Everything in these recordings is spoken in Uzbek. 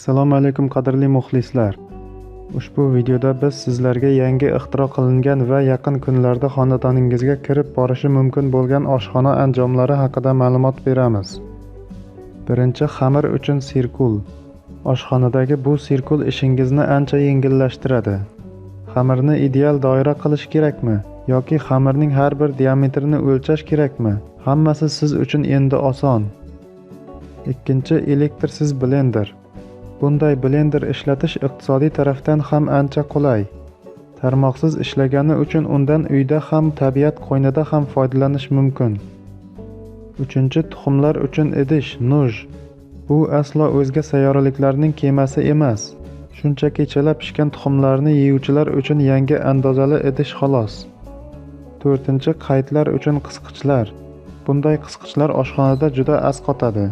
Assalomu alaykum qadrli muxlislar. Ushbu videoda biz sizlarga yangi ixtiro qilingan va yaqin kunlarda xonadoningizga kirib borishi mumkin bo'lgan oshxona anjomlari haqida ma'lumot beramiz. Birinchi xamir uchun sirkul. Oshxonadagi bu sirkul ishingizni ancha yengillashtiradi. Xamirni ideal doira qilish kerakmi yoki xamirning har bir diametrini o'lchash kerakmi? Hammasi siz uchun endi oson. Ikkinchi elektrsiz blender. Bunday blender ishlatish iqtisodiy tarafdan ham ancha qulay. Tarmoqsiz ishlagani uchun undan uyda ham, tabiat qo'ynida ham foydalanish mumkin. Uchinchi tuxumlar uchun idish, nuj. Bu aslo o'zga sayyoraliklarning kemasi emas. Shunchaki chala pishgan tuxumlarni yeyuvchilar uchun yangi andozali idish xolos. To'rtinchi qaytlar uchun qisqichlar. Bunday qisqichlar oshxonada juda asqotadi.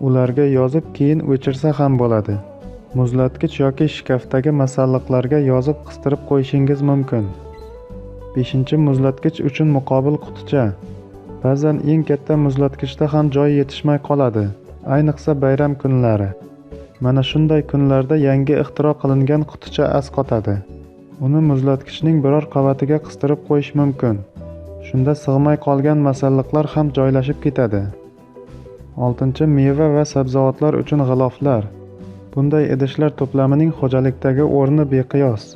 Ularga yozib keyin o'chirsa ham bo'ladi. Muzlatgich yoki shkafdagi masalliqlarga yozib qistirib qo'yishingiz mumkin. 5. Muzlatgich uchun muqobil quticha. Ba'zan eng katta muzlatgichda ham joy yetishmay qoladi, ayniqsa bayram kunlari. Mana shunday kunlarda yangi ixtiro qilingan quticha asqotadi. Uni muzlatgichning biror qavatiga qistirib qo'yish mumkin. Shunda sig'may qolgan masalliqlar ham joylashib ketadi. 6. Meva va sabzavotlar uchun g'iloflar. Bunday idishlar to'plamining xo'jalikdagi o'rni beqiyos.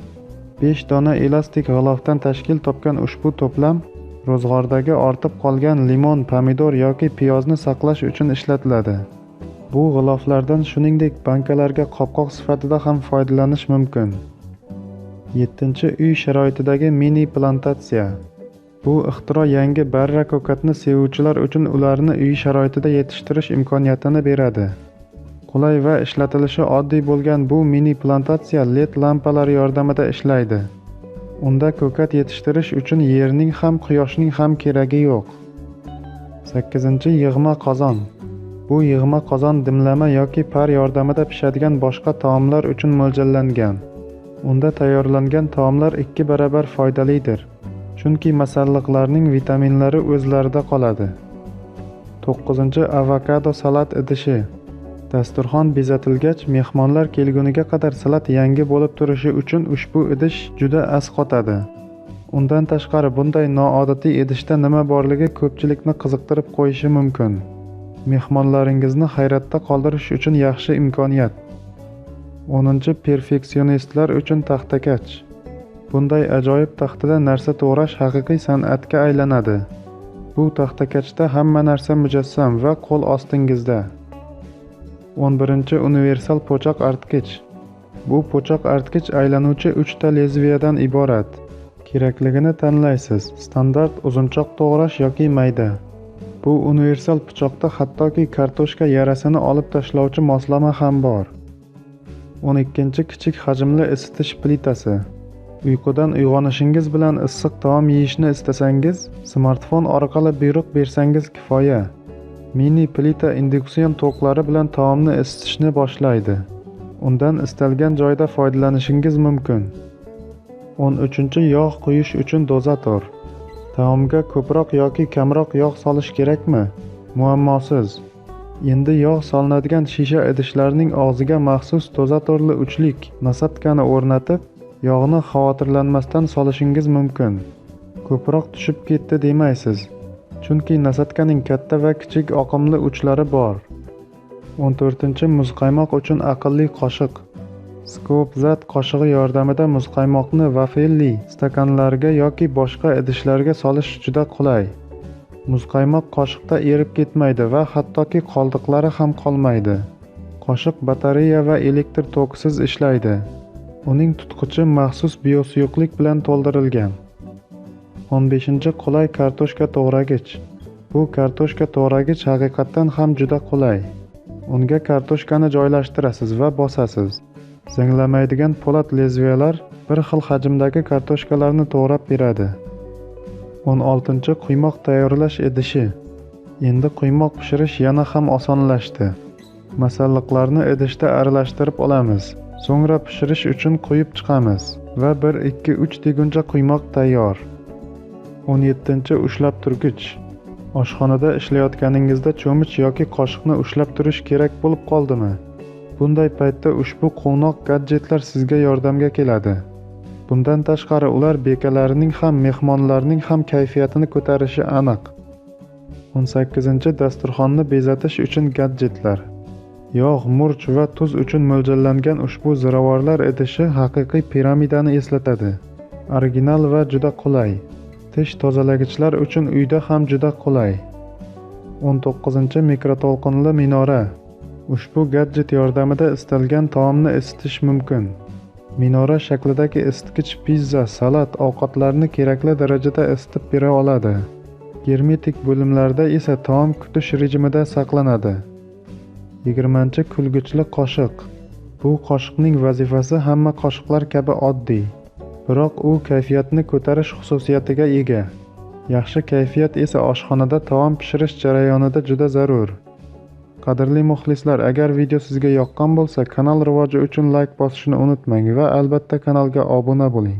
5 dona elastik g'ilofdan tashkil topgan ushbu to'plam ro'zg'ordagi ortib qolgan limon, pomidor yoki piyozni saqlash uchun ishlatiladi. Bu g'iloflardan shuningdek bankalarga qopqoq sifatida ham foydalanish mumkin. 7. Uy sharoitidagi mini plantatsiya. Bu ixtiro yangi barra ko'katni sevuvchilar uchun ularni uy sharoitida yetishtirish imkoniyatini beradi. Qulay va ishlatilishi oddiy bo'lgan bu mini plantatsiya LED lampalar yordamida ishlaydi. Unda ko'kat yetishtirish uchun yerning ham, quyoshning ham keragi yo'q. 8. Yig'ma qozon. Bu yig'ma qozon dimlama yoki par yordamida pishadigan boshqa taomlar uchun mo'ljallangan. Unda tayyorlangan taomlar ikki barobar foydalidir. Chunki masalliqlarning vitaminlari o'zlarida qoladi. 9. Avokado salat idishi. Dasturxon bezatilgach, mehmonlar kelguniga qadar salat yangi bo'lib turishi uchun ushbu idish juda asqotadi. Undan tashqari bunday noodatiy idishda nima borligi ko'pchilikni qiziqtirib qo'yishi mumkin. Mehmonlaringizni hayratda qoldirish uchun yaxshi imkoniyat. 10. Perfeksionistlar uchun taxtakach. Bunday ajoyib taxtada narsa to'g'rash haqiqiy san'atga aylanadi. Bu taxtakachda hamma narsa mujassam va qo'l ostingizda. 11. Universal po'choq artgich. Bu po'choq artgich aylanuvchi 3 ta lezviyadan iborat. Kerakligini tanlaysiz: standart uzunchoq to'g'rash yoki mayda. Bu universal pichoqda hattoki kartoshka yarasini olib tashlovchi moslama ham bor. 12. Kichik hajmli isitish plitasi. Uyqudan uyg'onishingiz bilan issiq taom yeyishni istasangiz, smartfon orqali buyruq bersangiz kifoya. Mini plita induksion toklari bilan taomni isitishni boshlaydi. Undan istalgan joyda foydalanishingiz mumkin. 13. Yog' quyish uchun dozator. Taomga ko'proq yoki kamroq yog' solish kerakmi? Muammosiz. Endi yog' solinadigan shisha idishlarning og'ziga maxsus dozatorli uchlik nasadkani o'rnatib, yog'ni xavotirlanmasdan solishingiz mumkin. Ko'proq tushib ketdi demaysiz, chunki nasadkaning katta va kichik oqimli uchlari bor. 14. Muzqaymoq uchun aqlli qoshiq. Scoop qoshig'i yordamida muzqaymoqni vafelli stakanlarga yoki boshqa idishlarga solish juda qulay. Muzqaymoq qoshiqda erib ketmaydi va hattoki qoldiqlari ham qolmaydi. Qoshiq batareya va elektr tokisiz ishlaydi. Uning tutqichi maxsus biosuyuqlik bilan to'ldirilgan. 15. Qulay kartoshka to'g'ragich. Bu kartoshka to'g'ragich haqiqatdan ham juda qulay. Unga kartoshkani joylashtirasiz va bosasiz. Zanglamaydigan po'lat lezviyalar bir xil hajmdagi kartoshkalarni to'g'rab beradi. 16. Quymoq tayyorlash idishi. Endi quymoq pishirish yana ham osonlashdi. Masalliqlarni idishda aralashtirib olamiz. So'ngra pishirish uchun qo'yib chiqamiz va 1-2-3 deguncha quymoq tayyor. 17. Ushlab turgich. Oshxonada ishlayotganingizda cho'mich yoki qoshiqni ushlab turish kerak bo'lib qoldimi? Bunday paytda ushbu quvnoq gadjetlar sizga yordamga keladi. Bundan tashqari ular bekalarining ham mehmonlarning ham kayfiyatini ko'tarishi aniq. 18 dasturxonni bezatish uchun gadjetlar. Yog', murch va tuz uchun mo'ljallangan ushbu ziravorlar idishi haqiqiy piramidani eslatadi. Original va juda qulay. Tish tozalagichlar uchun uyda ham juda qulay. 19 mikroto'lqinli minora. Ushbu gadjet yordamida istalgan taomni isitish mumkin. Minora shaklidagi isitgich pizza, salat, ovqatlarni kerakli darajada isitib bera oladi. Germetik bo'limlarda esa taom kutish rejimida saqlanadi. 20 kulgichli qoshiq. Bu qoshiqning vazifasi hamma qoshiqlar kabi oddiy, biroq u kayfiyatni ko'tarish xususiyatiga ega. Yaxshi kayfiyat esa oshxonada taom pishirish jarayonida juda zarur. Qadrli muxlislar, agar video sizga yoqqan bo'lsa, kanal rivoji uchun layk bosishni unutmang va albatta kanalga obuna bo'ling.